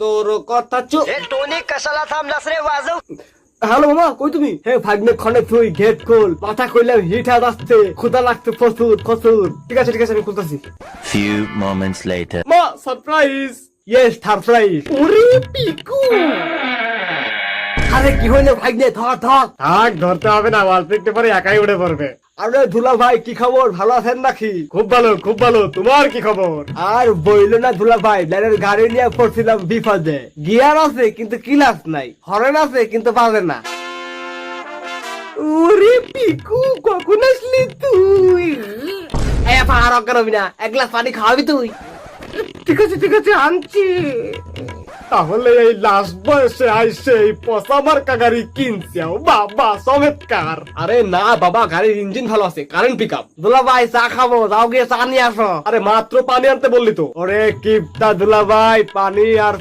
তোর কথা টনি থামলাস রে বাজু। হ্যালো মামা কই তুমি? হে ভাগ্নে খনে তুই গেট খোল। কইলাম হিট আসছে। লাগতে প্রচুর প্রচুর। ঠিক আছে ঠিক আছে আমি খুলতাছি। ফিউ মোমেন্টস লেটার মা সারপ্রাইজ ইয়েস সারপ্রাইজ ওরে পিকু! আরে কি হইল ভাগ্নে? ধর ধর। থাক ধরতে হবে না অল্প একটু একাই উঠে পড়বে। আরে ধুলা ভাই কি খবর? ভালো আছেন নাকি? খুব ভালো খুব ভালো। তোমার কি খবর? আর বইল না ধুলা ভাই লাইনের গাড়ি নিয়ে পড়ছিলাম বিপদে। গিয়ার আছে কিন্তু কিলাস নাই। হরেন আছে কিন্তু বাজে না। ওরে পিকু কখন আসলি তুই? এ পাহাড় করবি না। এক গ্লাস পানি খাওয়াবি তুই। ঠিক আছে ঠিক আছে আনছি। তাহলে এই লাস্ট বয়সে আইসে এই পচা মার্কা গাড়ি কিনছে বাবা চমৎকার। আরে না বাবা গাড়ির ইঞ্জিন ভালো আছে কারেন্ট পিক আপ দুলা ভাই চা খাব যাও গিয়ে চা নিয়ে আসো। আরে মাত্র পানি আনতে বললি তো? ওরে কিপটা দুলা ভাই পানি আর